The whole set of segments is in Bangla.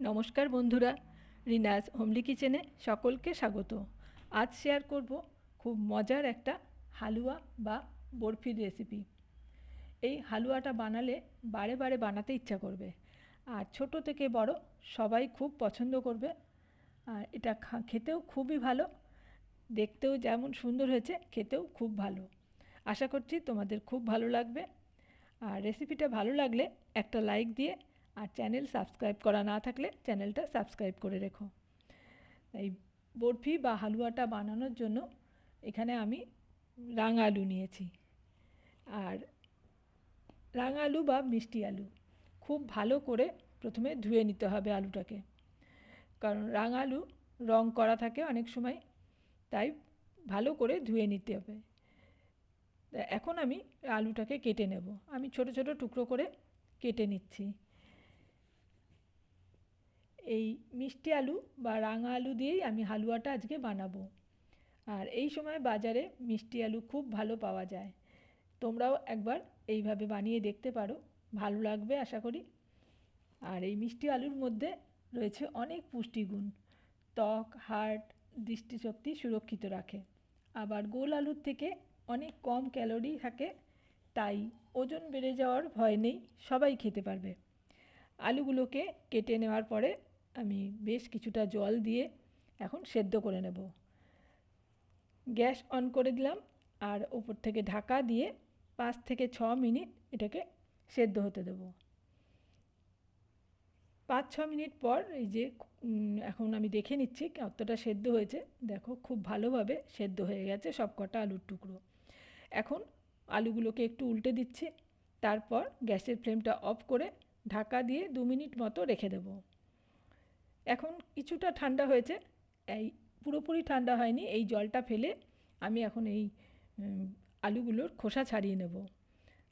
নমস্কার বন্ধুরা, রিনাজ হোমলি কিচেনে সকলকে স্বাগত। আজ শেয়ার করব খুব মজার একটা হালুয়া বা বরফির রেসিপি এই হালুয়াটা বানালে বারে বারে বানাতে ইচ্ছা করবে, আর ছোট থেকে বড় সবাই খুব পছন্দ করবে। আর এটা খেতেও খুবই ভালো, দেখতেও যেমন সুন্দর হয়েছে, খেতেও খুব ভালো। আশা করছি তোমাদের খুব ভালো লাগবে। আর রেসিপিটা ভালো লাগলে একটা লাইক দিয়ে আর চ্যানেল সাবস্ক্রাইব করা না থাকলে চ্যানেলটা সাবস্ক্রাইব করে রেখো। এই বরফি বা হালুয়াটা বানানোর জন্য এখানে আমি রাঙা আলু নিয়েছি। আর রাঙা আলু বা মিষ্টি আলু খুব ভালো করে প্রথমে ধুয়ে নিতে হবে আলুটাকে। কারণ রাঙা আলু রং করা থাকে অনেক সময়, তাই ভালো করে ধুয়ে নিতে হবে। এখন আমি আলুটাকে কেটে নেব। আমি ছোট ছোট টুকরো করে কেটে নিচ্ছি। এই মিষ্টি আলু বা রাঙা আলু দিয়েই আমি হালুয়াটা আজকে বানাবো। আর এই সময় বাজারে মিষ্টি আলু খুব ভালো পাওয়া যায়। তোমরাও একবার এইভাবে বানিয়ে দেখতে পারো। ভালো লাগবে আশা করি। আর এই মিষ্টি আলুর মধ্যে রয়েছে অনেক পুষ্টিগুণ। ত্বক হার্ট দৃষ্টিশক্তি সুরক্ষিত রাখে। আবার গোল আলুর থেকে অনেক কম ক্যালোরি থাকে, তাই ওজন বেড়ে যাওয়ার ভয় নেই, সবাই খেতে পারবে। আলুগুলোকে কেটে নেওয়ার পরে আমি বেশ কিছুটা জল দিয়ে এখন সেদ্ধ করে নেব। গ্যাস অন করে দিলাম আর ওপর থেকে ঢাকা দিয়ে পাঁচ থেকে ছ মিনিট এটাকে সেদ্ধ হতে দেব। পাঁচ ছ মিনিট পর এই যে এখন আমি দেখে নিচ্ছি কতটা সেদ্ধ হয়েছে। দেখো খুব ভালোভাবে সেদ্ধ হয়ে গেছে সব কটা আলুর টুকরো। এখন আলুগুলোকে একটু উল্টে দিচ্ছি। তারপর গ্যাসের ফ্লেমটা অফ করে ঢাকা দিয়ে দু মিনিট মতো রেখে দেব। এখন কিছুটা ঠান্ডা হয়েছে। এই পুরোপুরি ঠান্ডা হয়নি, এই জলটা ফেলে আমি এখন এই আলুগুলোর খোসা ছাড়িয়ে নেব।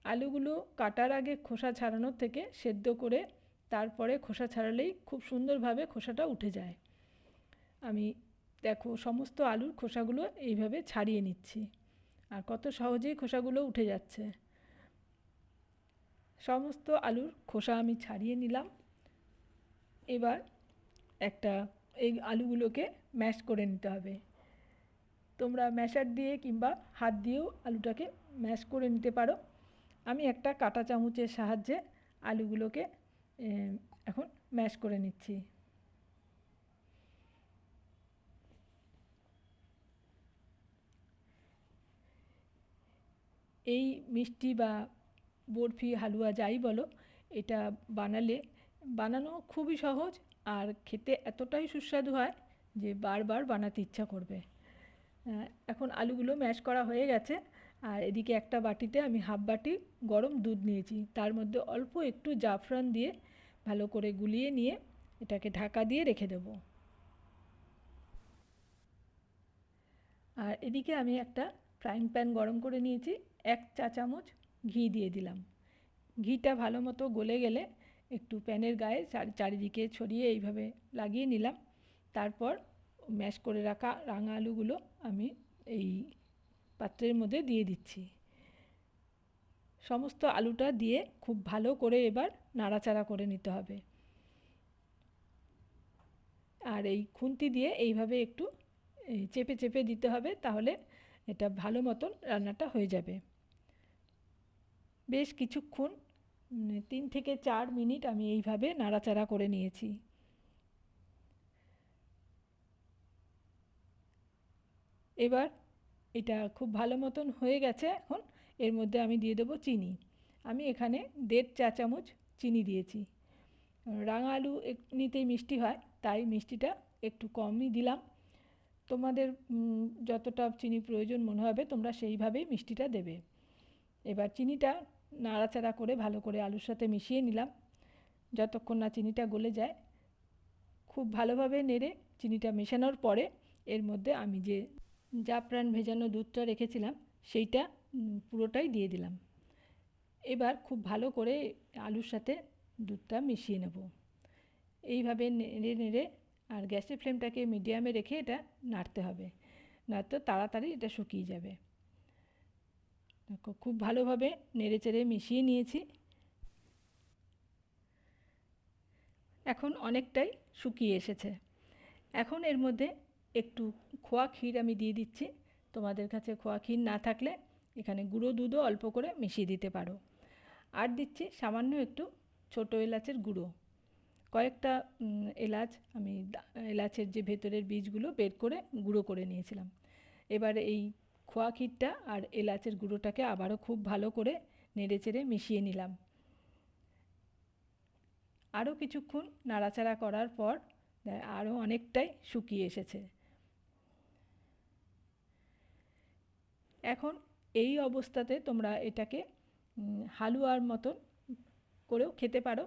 আলুগুলো কাটার আগে খোসা ছাড়ানোর থেকে সেদ্ধ করে তারপরে খোসা ছাড়ালেই খুব সুন্দরভাবে খোসাটা উঠে যায়। আমি দেখো সমস্ত আলুর খোসাগুলো এইভাবে ছাড়িয়ে নিচ্ছি। আর কত সহজেই খোসাগুলো উঠে যাচ্ছে। সমস্ত আলুর খোসা আমি ছাড়িয়ে নিলাম। এবার একটা, এই আলুগুলোকে ম্যাশ করে নিতে হবে। তোমরা ম্যাশার দিয়ে কিংবা হাত দিয়েও আলুটাকে ম্যাশ করে নিতে পারো। আমি একটা কাঁটা চামচের সাহায্যে আলুগুলোকে এখন ম্যাশ করে নিচ্ছি। এই মিষ্টি বা বরফি হালুয়া যাই বলো, এটা বানালে বানানো খুবই সহজ আর খেতে এতটাই সুস্বাদু হয় যে বারবার বানাতে ইচ্ছা করবে। এখন আলুগুলো ম্যাশ করা হয়ে গেছে আর এদিকে একটা বাটিতে আমি হাফ বাটি গরম দুধ নিয়েছি। তার মধ্যে অল্প একটু জাফরান দিয়ে ভালো করে গুলিয়ে নিয়ে এটাকে ঢাকা দিয়ে রেখে দেবো। আর এদিকে আমি একটা ফ্রাইং প্যান গরম করে নিয়েছি। এক চা চামচ ঘি দিয়ে দিলাম। ঘিটা ভালো মতো গলে গেলে একটু প্যানের গায়ে চারি- চারিদিকে ছড়িয়ে এইভাবে লাগিয়ে নিলাম। তারপর ম্যাশ করে রাখা রাঙা আলুগুলো আমি এই পাত্রের মধ্যে দিয়ে দিচ্ছি। সমস্ত আলুটা দিয়ে খুব ভালো করে এবার নাড়াচাড়া করে নিতে হবে। আর এই খুন্তি দিয়ে এইভাবে একটু চেপে চেপে দিতে হবে তাহলে এটা ভালো মতন রান্নাটা হয়ে যাবে। বেশ কিছুক্ষণ তিন থেকে চার মিনিট আমি এইভাবে নাড়াচাড়া করে নিয়েছি। এবার এটা খুব ভালো মতন হয়ে গেছে এখন, এর মধ্যে আমি দিয়ে দেবো চিনি। আমি এখানে দেড় চা চামচ চিনি দিয়েছি। রাঙা আলু এমনিতেই মিষ্টি হয়, তাই মিষ্টিটা একটু কমই দিলাম। তোমাদের যতটা চিনি প্রয়োজন মনে হবে, তোমরা সেইভাবেই মিষ্টিটা দেবে। এবার চিনিটা নাড়াচাড়া করে ভালো করে আলুর সাথে মিশিয়ে নিলাম। যতক্ষণ না চিনিটা গলে যায়, খুব ভালোভাবে নেড়ে চিনিটা মেশানোর পরে এর মধ্যে আমি যে জাফরান ভেজানো দুধটা রেখেছিলাম, সেইটা পুরোটাই দিয়ে দিলাম। এবার খুব ভালো করে আলুর সাথে দুধটা মিশিয়ে নেব। এইভাবে নেড়ে নেড়ে আর গ্যাসের ফ্লেমটাকে মিডিয়ামে রেখে এটা নাড়তে হবে নয়তো তাড়াতাড়ি এটা শুকিয়ে যাবে। দেখো, খুব ভালোভাবে নেড়ে চেড়ে মিশিয়ে নিয়েছি। এখন অনেকটাই শুকিয়ে এসেছে। এখন এর মধ্যে একটু খোয়া ক্ষীর আমি দিয়ে দিচ্ছি। তোমাদের কাছে খোয়া ক্ষীর না থাকলে এখানে গুঁড়ো দুধও অল্প করে মিশিয়ে দিতে পারো। আর দিচ্ছি সামান্য একটু ছোটো এলাচের গুঁড়ো। কয়েকটা এলাচ আমি এলাচের যে ভেতরের বীজগুলো বের করে গুঁড়ো করে নিয়েছিলাম। এবার এই খোয়া ক্ষীরটা আর এলাচের গুঁড়োটাকে আবারও খুব ভালো করে নেড়ে চেড়ে মিশিয়ে নিলাম। আরও কিছুক্ষণ নাড়াচাড়া করার পর আরও অনেকটাই শুকিয়ে এসেছে। এখন এই অবস্থাতে তোমরা এটাকে হালুয়ার মতন করেও খেতে পারো।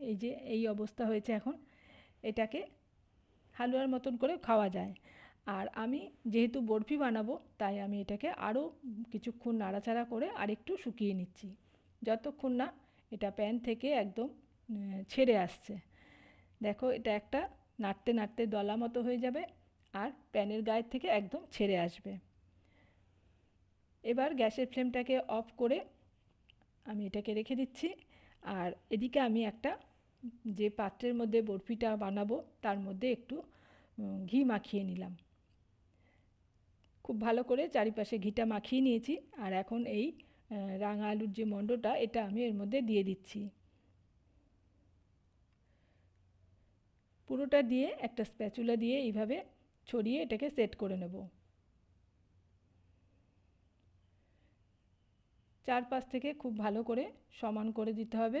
এই যে এই অবস্থা হয়েছে এখন, এটাকে হালুয়ার মতন করে খাওয়া যায়। আর আমি যেহেতু বরফি বানাবো, তাই আমি এটাকে আরও কিছুক্ষণ নাড়াচাড়া করে আরেকটু শুকিয়ে নিচ্ছি। যতক্ষণ না এটা প্যান থেকে একদম ছেড়ে আসছে। দেখো এটা একটা নাড়তে নাড়তে দলা মতো হয়ে যাবে আর প্যানের গায়ের থেকে একদম ছেড়ে আসবে। এবার গ্যাসের ফ্লেমটাকে অফ করে আমি এটাকে রেখে দিচ্ছি। আর এদিকে আমি একটা যে পাত্রের মধ্যে বরফিটা বানাবো, তার মধ্যে একটু ঘি মাখিয়ে নিলাম। খুব ভালো করে চারিপাশে ঘিটা মাখিয়ে নিয়েছি। আর এখন এই রাঙা আলুর যে মণ্ডটা, এটা আমি এর মধ্যে দিয়ে দিচ্ছি। পুরোটা দিয়ে একটা স্প্যাচুলা দিয়ে এইভাবে ছড়িয়ে এটাকে সেট করে নেব। চারপাশ থেকে খুব ভালো করে সমান করে দিতে হবে।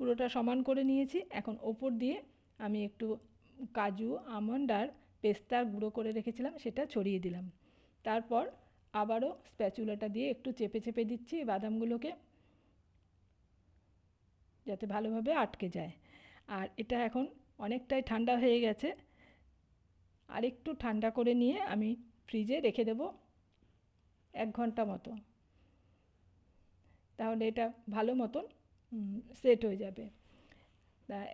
পুরোটা সমান করে নিয়েছি। এখন ওপর দিয়ে আমি একটু কাজু, আমন্ড আর পেস্তার গুঁড়ো করে রেখেছিলাম, সেটা ছড়িয়ে দিলাম। তারপর আবারও স্প্যাচুলাটা দিয়ে একটু চেপে চেপে দিচ্ছি বাদামগুলোকে, যাতে ভালোভাবে আটকে যায়। আর এটা এখন অনেকটাই ঠান্ডা হয়ে গেছে। আর একটু ঠান্ডা করে নিয়ে আমি ফ্রিজে রেখে দেব এক ঘণ্টা মতো। তাহলে এটা ভালো মতন সেট হয়ে যাবে।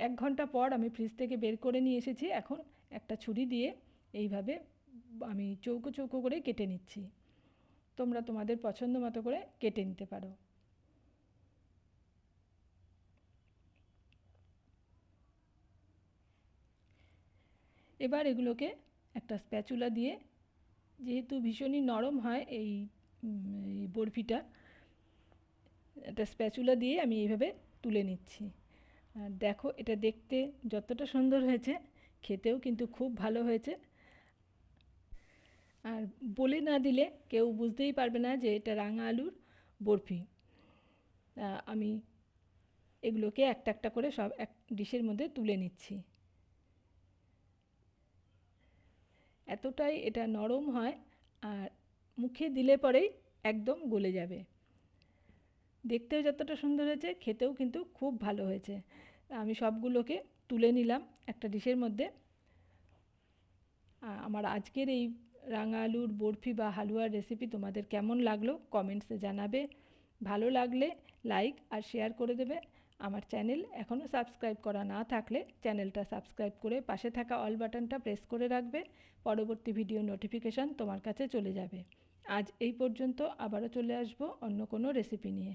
এক ঘণ্টা পর আমি ফ্রিজ থেকে বের করে নিয়ে এসেছি। এখন একটা ছুরি দিয়ে এইভাবে আমি চৌকো চৌকো করে কেটে নিচ্ছি। তোমরা তোমাদের পছন্দ মতো করে কেটে নিতে পারো। এবার এগুলোকে একটা স্প্যাচুলা দিয়ে, যেহেতু ভীষণই নরম হয় এই বরফিটা একটা স্প্যাচুলা দিয়ে আমি এইভাবে তুলে নিচ্ছি। আর দেখো, এটা দেখতে যতটা সুন্দর হয়েছে, খেতেও কিন্তু খুব ভালো হয়েছে। আর বলে না দিলে কেউ বুঝতেই পারবে না যে এটা রাঙা আলুর বরফি। আমি এগুলোকে একটা একটা করে সব এক ডিশের মধ্যে তুলে নিচ্ছি। এতটাই এটা নরম হয়, আর মুখে দিলে পরেই একদম গলে যাবে। দেখতেও যতটা সুন্দর হয়েছে, খেতেও কিন্তু খুব ভালো হয়েছে। আমি সবগুলোকে তুলে নিলাম একটা ডিশের মধ্যে। আমার আজকের এই রাঙা আলুর বরফি বা হালুয়ার রেসিপি তোমাদের কেমন লাগল কমেন্টসে জানাবে। ভালো লাগলে লাইক আর শেয়ার করে দেবে। আমার চ্যানেল এখনও সাবস্ক্রাইব করা না থাকলে চ্যানেলটা সাবস্ক্রাইব করে পাশে থাকা অল বাটনটা প্রেস করে রাখবে। পরবর্তী ভিডিও নোটিফিকেশান তোমার কাছে চলে যাবে। আজ এই পর্যন্ত আবারও চলে আসব অন্য কোনো রেসিপি নিয়ে।